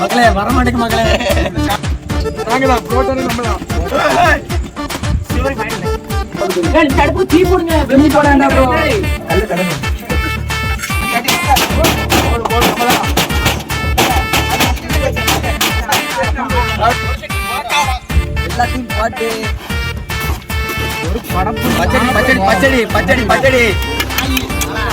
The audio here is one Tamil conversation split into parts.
மக்களே வர மாட்டேங்க மக்களே நாங்க தான் புரோட்டானே நம்ம தான் தடுப்பு தீ போடுங்க. வெள்ளி போட வேண்டாம் bro. எல்லாத்தையும் போட்டு பச்சடி பச்சடி பச்சடி பச்சடி பச்சடி.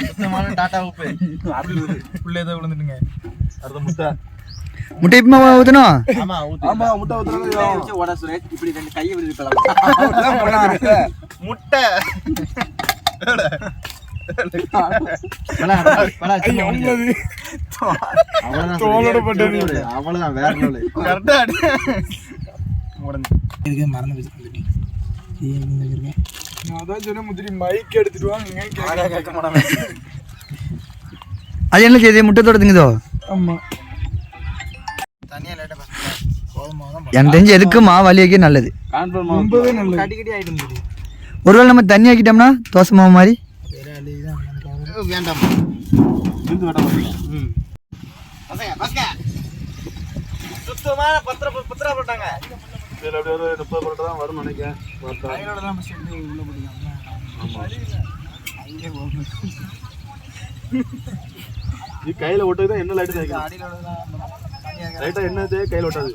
சுத்தமான டாட்டா உப்பு. உள்ளே ஏதோ விழுந்துட்டுங்க. அடுத்த முட்டை. முட்டை இப்பமா ஊற்றணும் ஆமா ஊத்து. ஆமா முட்டை ஊத்துறாங்க ஓட சுரேஷ் இப்படி ரெண்டு கையை விழுது முட்டை. தோலோட பட்டது. அவ்வளவுதான் வேற கரெக்டா இதுக்கு மறந்து நான் சொன்னேன் முந்திரி மைக் எடுத்துட்டு வாங்க கேட்க மாட்டாங்க அது என்ன செய்யுது முட்டை தொடத்துங்குதோ ஆமா தனியா லேட்டா எனக்கு தெரிஞ்சு எதுக்கு மாவு அழியக்கே நல்லது? ஒருவேளை நம்ம தண்ணி ஆக்கிட்டோம்னா தோசை மாவு மாதிரி? வேண்டாம் சுத்தமான பத்திர பத்திரா போட்டாங்க. இதுல அப்படியே ஒரு முப்பது பரோட்டா தான் வரும்னு நினைக்கிறேன். பார்த்தா. கையோட தான் பஸ் எடுத்து உள்ள போட்டுக்கலாம் நீ கையில ஒட்டது தான் என்ன லைட்டு தேய்க்கணும்? அடியிலோட தான் லைட்டா என்ன தேய் கையில ஒட்டாது.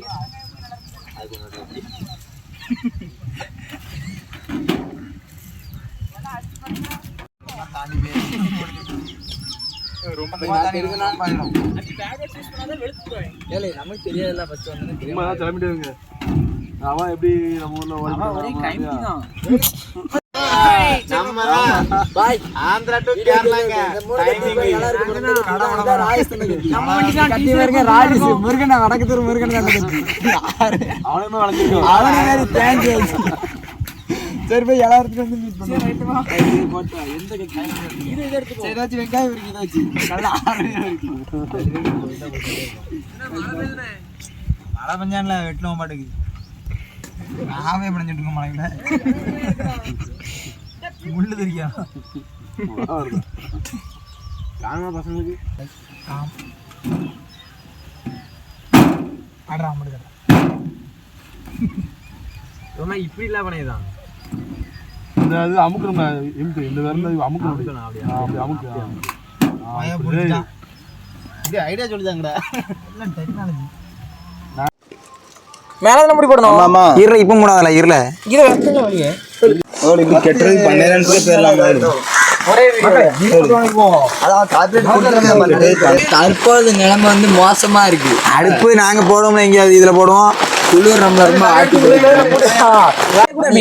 ஏலே நமக்கு தெரியாதுல்ல ஃபர்ஸ்ட் வந்து. இருங்க. அவன் எப்படி நம்ம ஊர்ல ஓடிட்டு பாய். ஆந்திரா டு கேரளாங்க. ராஜேஷ் முருகன் வடக்கு முருகன் கண்டு அவனுமே வளர்ந்துருக்கோம் அவனே மாதிரி தேங்க்ஸ் சரி போய் எல்லாத்துக்கும் வந்து மீட் பண்ணுவோம் சரி ஏதாச்சும் வெங்காயம் இருக்கு ஏதாச்சும். நல்லா மழை பஞ்சான்ல வெட்டணும் மாட்டுக்கு நாவே படைஞ்சிட்டு இருக்கோம் மழையில முள்ளு தெரியா? காணமா பசங்களுக்கு? ஆடுறா மட்டும் ரொம்ப இப்படி இல்ல பண்ணியதான் இந்த இது அமுக்கணும் இம்ட்டு இந்த இது அமுக்கணும் அப்படி ஆ, அப்படி அமுக்கு. ஐடியா சொல்லிதாங்கடா எல்லாம் டெக்னாலஜி மேல தான் முடி போடணும்? ஆமா இருல இப்போ மூணாவதுல இருல. இது வெச்சல வழியே கெட்டது பன்னெண்டு பேர்லாம் தற்போது நிலைமை வந்து மோசமா இருக்கு. அடுப்பு நாங்க போடுவோம் எங்கேயாவது இதுல போடுவோம். குளிர் நம்ம ரொம்ப ஆட்டி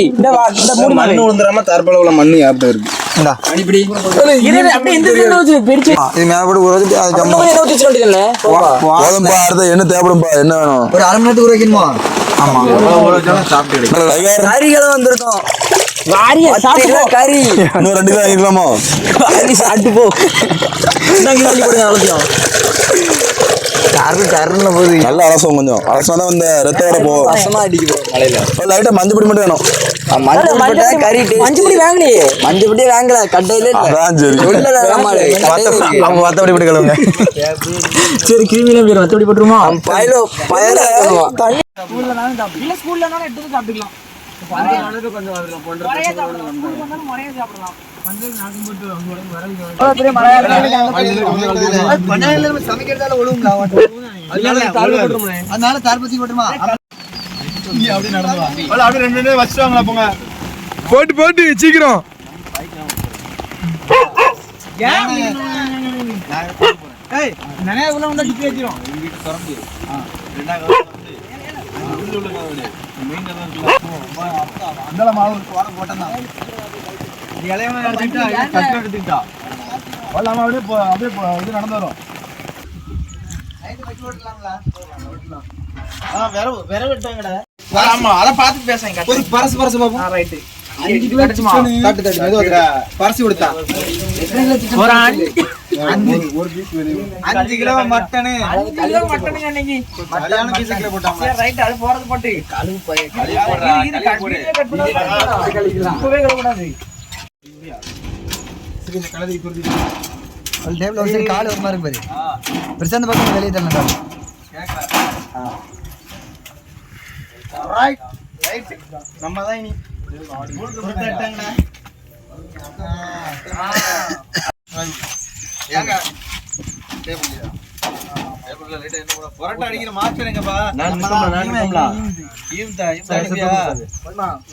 இந்த வா- இந்த மூணு மண்ணு விழுந்துடாம தற்பளவுல மண்ணு ஏப்ப இருக்கு? என்ன தேவைப்படும்பா? என்ன வேணும்? ஒரு அரை மணி நேரத்துக்கு வைக்கணுமா? ஆமா. கறிகளும் வந்திருக்கோம். வாரிய சாப்பிட்டு கறி இன்னும் ரெண்டு தான் இருக்கலாமா கறி சாப்பிட்டு போ. போடுங்க அவ்வளோத்தையும் கரு கருன்னு போகுது. நல்ல அலசம் கொஞ்சம். அலசம் தான் இந்த ரத்த வர மலையில லைட்டா மஞ்சள் பொடி மட்டும் வேணும். மஞ்சள் போட்டா கறி மஞ்சள் பொடி வாங்கலையே. மஞ்சள் பொடி வாங்கல அதான் சரி. நம்ம மத்தபடி போட்டு சரி கிருமியில பேர் மத்தபடி போட்டுருமா? பயலோ பயல. சமைக்கிறதால ஒழுங்குங்களா அதனால தார்பத்தி போட்டுமா அப்படி நடந்து அப்படியே ரெண்டு ரெண்டு வச்சுட்டாங்களா போங்க. போட்டு போட்டு சீக்கிரம். நிறைய உள்ள வந்தா டிப்பி வச்சிரும். அந்த மாவு இலையவன் எடுத்துக்கிட்டா கட்டு எடுத்துக்கிட்டா வரலாமா அப்படியே அப்படியே இது நடந்து வரும் ஆமா அத ஒரு பரசு பரசு அஞ்சு பரசு கொடுத்தா அஞ்சு கிலோ மட்டனு. அஞ்சு கிலோ மட்டனு அன்னைக்கு மத்தியானம் பீஸ் கிலோ போட்டாங்க. ரைட் அது போறது போட்டு. கழுவு போய் கழுவு போடுறா கழுவு போடு. கூடாது சரி இந்த கழுதை குறிச்சி ஒரு டேபிள் ஒரு சைடு கால் ஒரு மாதிரி பாரு. பெருசா அந்த பக்கம் வெளியே ரைட் ரைட் நம்ம தான் இனி. ஏங்க? புரட்டா அடிக்கிற மாஸ்டர் எங்கப்பா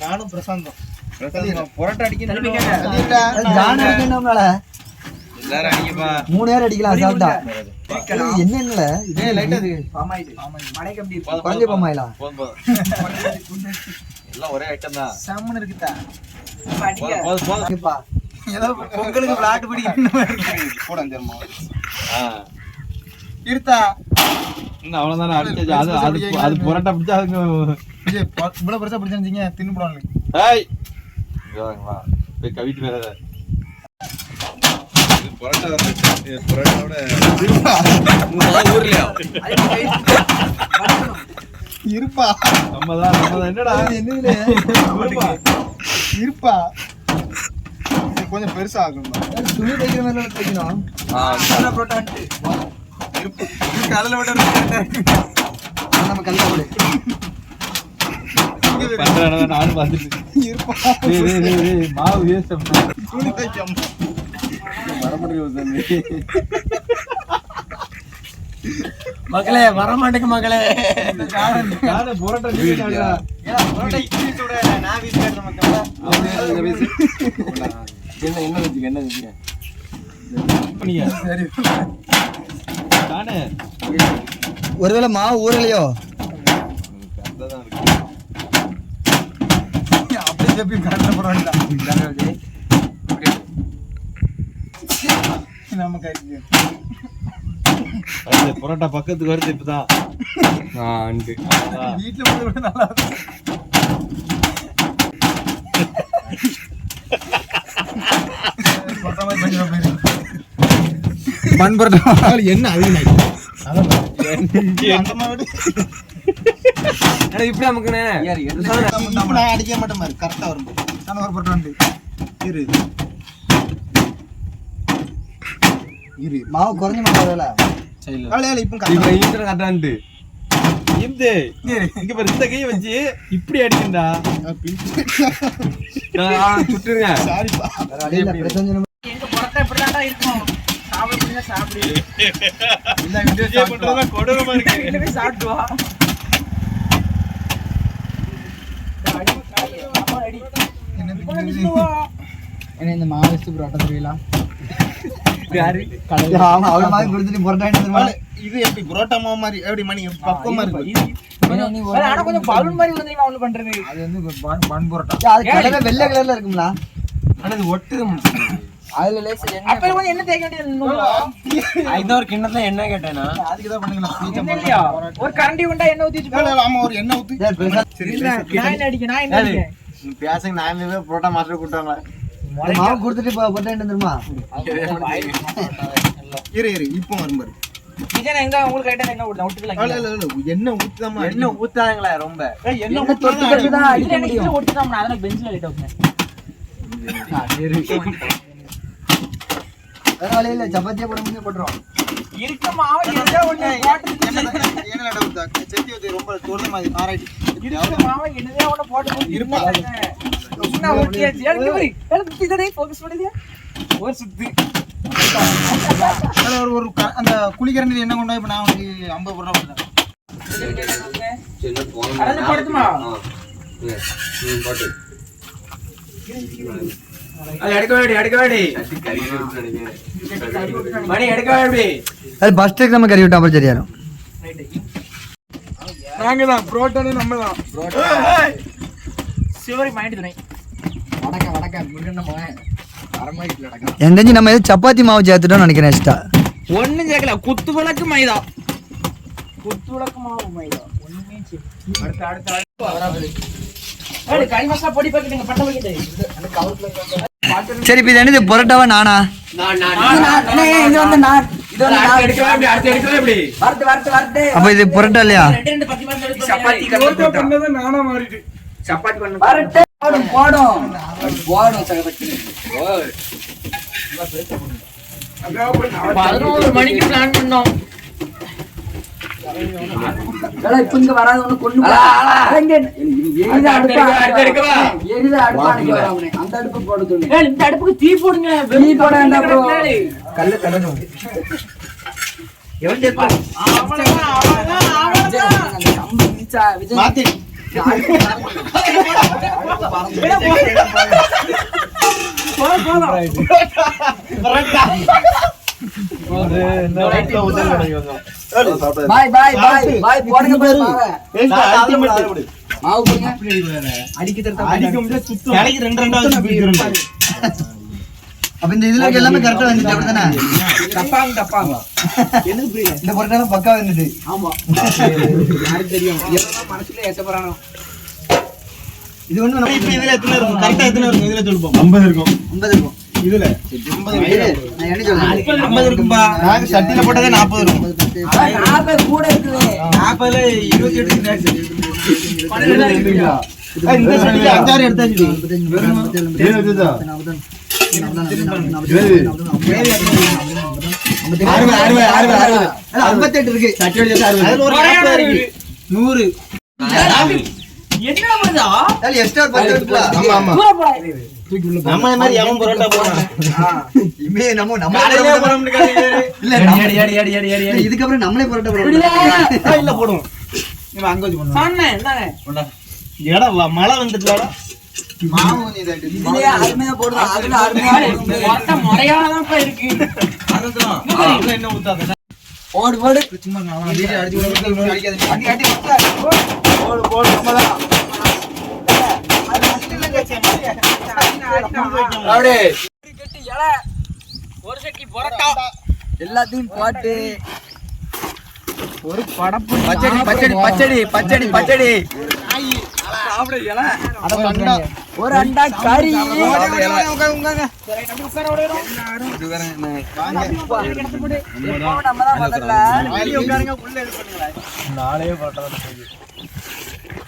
நானும் பிரசாந்தம். புரட்டா அடிக்கணும் மூணு நேரம் அடிக்கலாம் சாப்பிட்டா. என்ன இல்ல இது லைட் அது. போதும் எல்லாம் ஒரே ஐட்டம் தான். செம்மன் இருக்குதா? ஏதோ பொங்கலுக்கு விளையாட்டு பிடிக்கணும் போட அஞ்சாயிரமா ஆ. இருத்தா? இன்னும் அவ்வளவுதானே அடிச்சாச்சு அது அது அது புரட்டா பிடிச்சா அதுக்கு இவ்வளவு பெருசா பிடிச்சிருந்தீங்க தின்னு போடுவாங்க ஏய். போய் கவிட்டு வேற புரட்டா புரட்டாவோட ஊர்லயா? இருப்பா. நம்ம தான் நம்ம தான் என்னடா இருப்பா. இது கொஞ்சம் பெருசா ஆகும் துணி தைக்கிற மாதிரி தைக்கணும்? கடல விட நம்ம பண்றேன் நானும் பார்த்துட்டு மாவு வேஸ்ட் துணி தைக்காம. மக்களே வர மாட்டேங்க மக்களே. நானும் புரட்டா என்ன என்ன வச்சுக்க என்ன வச்சுக்க? சரி. தானே ஒருவேளை மாவு ஊறலையோ? அப்படியே எப்படி கடல புரோட்டா நம்ம வருது, புரோட்டா பக்கத்துக்கு வருது இப்பதான். வீட்டுல நல்லா இருக்கும் பன் பரோட்டா என்ன அதிகம் இப்படி நமக்குண்ணே நான் அடிக்க மாட்டேன் பாரு கரெக்டா வரும். நான் ஒரு வந்து. இரு. இரு. மாவு குறைஞ்ச மாவு வேலை. வேலை வேலை இப்போ கட்டான்ட்டு இம்து, இங்க பாரு இந்த கையை வச்சு இப்படி அடிக்கண்டா சுட்டுருங்க. சாரிப்பா வேற இந்த வீடியோ கொடூரமா இருக்கு இந்த புரோட்டா தெரியல ஆமா மாதிரி கொடுத்துட்டு புரோட்டா எடுத்து இது எப்படி புரோட்டா மாவு மாதிரி எப்படி மணி பக்குவமா இருக்கு கொஞ்சம் பலூன் மாதிரி வந்து அவனு பண்றது அது வந்து பன் புரோட்டா அது வெள்ளை கலர்ல இருக்கும்ல ஆனா இது ஒட்டுது அதுல லேசா அப்ப கொஞ்சம் என்ன தேய்க்க வேண்டியது இன்னொரு கிண்ணத்துல என்ன கேட்டேனா? அதுக்கு தான் ஒரு கரண்டி உண்டா என்ன ஊத்தி ஆமா ஒரு எண்ணெய் நான் என்ன அடிக்க நான் என்ன அடிக்க. பேசுங்க நான் புரோட்டா மாஸ்டர் கூட்டாங்க மாவு கொடுத்துட்டு எடுத்து தெரியுமா இரு இரு இப்போ வரும் பாரு. விஜய் எங்க உங்களுக்கு ரைட்டா என்ன ஊத்தாம என்ன ஊத்தாங்களா ரொம்ப. ஏய், எண்ணெய் தொட்டு ஊத்தாம தொட்டு தான் அடிக்க முடியும் ஒட்டுதான் அதனால பெஞ்சில வழி இல்ல. சப்பாத்தியா போட முடியும் போட்டுரும். இருக்க மாவு எந்த ஒண்ணு போட்டு எண்ணெய் ஊத்தா செத்தி ரொம்ப தொழுது மாதிரி ஆராய்ச்சி இருக்க மாவு என்னதே ஒண்ணு போட்டு இருப்பா. என்ன ஓகே எடுத்து போய் எடுத்து இதடே ஃபோக்கஸ் பண்ணுதியா ஒரு சுத்து. ஒரு ஒரு அந்த குளிக்கரண்டி எண்ணெய் கொண்டு இப்போ நான் உனக்கு ஐம்பது ரூபா கொடுத்தேன். அது படுத்துமா அது நம்ம கறி விட்டா அப்புறம் சரியாரும் நாங்க தான் புரோட்டானே நம்ம தான் சிவரி மைண்ட் துணை வடக்க வடக்க முருகன் நம்ம எது சப்பாத்தி மாவு சேர்த்துட்டோம்னு நினைக்கிறேன் எக்ஸ்ட்ரா ஒண்ணும் சேர்க்கல குத்து விளக்கு மைதா. குத்து மைதா. ஒண்ணுமே செய்ய அடுத்த அடுத்த சரி இப்போ இது என்னது? புரோட்டாவா நானா? இது வந்து நான் இது வந்து நான் எடுக்கலாம் இப்படி அடுத்து எடுக்கலாம் இப்படி வரட்டு வரட்டு வரட்டு அப்போ இது புரோட்டா இல்லையா? ரெண்டு ரெண்டு பத்தி பத்தி சப்பாத்தி கட்டு பண்ணதை நானா மாறிட்டு. சப்பாத்தி பண்ணு வரட்டு போடும் போடும். போடும் சகபத்தி பதினோரு மணிக்கு பிளான் பண்ணோம். இப்ப இங்க வராது ஒண்ணு கொண்டு அந்த அடுப்பு போட சொல்லு இந்த அடுப்புக்கு தீ போடுங்க. தீ போட வேண்டாம் கல்லு கலரும் மாத்தி. பாய் பாய் பாய். பாய் போடுங்க பாய் மாவை மாவு போடுங்க. அடிக்க கடைக்கு ரெண்டு ரெண்டா வச்சு பிரிக்கிறேன் அப்போ இந்த இதுல இருக்க எல்லாமே கரெக்டாக வந்துச்சு அப்படிதானே தப்பாங்க தப்பாங்க இந்த புரோட்டாலாம் பக்கா வந்துது ஆமா. யாருக்கு தெரியும்? மனசுல ஏசப்படுறானோ இது ஒன்றும் நம்ம இப்ப இதுல எத்தனை இருக்கும்? கரெக்டா எத்தனை இருக்கும்? இதுல சொல்லுப்போம் ஐம்பது இருக்கும். ஐம்பது இருக்கும். இதுல. நான் என்ன சொல்றேன் ஐம்பது இருக்கும்பா நாங்க சட்டியில போட்டதே நாற்பது இருக்கும் நாற்பது கூட இருக்குது. நாற்பதுல இருபத்தி எட்டு அஞ்சாறு எடுத்தாச்சு. இருக்கு. நூறு. என்ன ஆமா ஆமா. நம்ம மாதிரி எவன் பரோட்டா போடுறான். இனிமே நம்ம நம்ம. இல்ல இதுக்கப்புறம் நம்மளே புரோட்டா இல்ல போடுவோம். இவன் அங்க வச்சு பண்ணுவான் சொன்னேன் என்னங்க இடம் மழை வந்துட்டுலடா மாவு கொஞ்சம் இதாயிட்டு. இதுலயே அருமையா போடுது அதுல ஒரு சட்டி பொரோட்டா எல்லாத்தையும் போட்டு ஒரு படப்பு பச்சடி பச்சடி பச்சடி பச்சடி பச்சடி. ஒரு அண்டா கறி.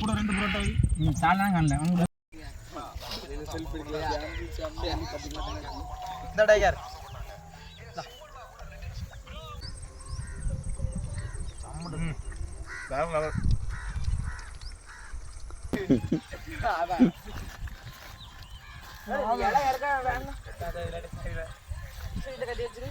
கூட ரெண்டு பரோட்டா வை. இந்த டைகர் இலை இறக்க வேண்டாம். இதை கட்டி வச்சிரு.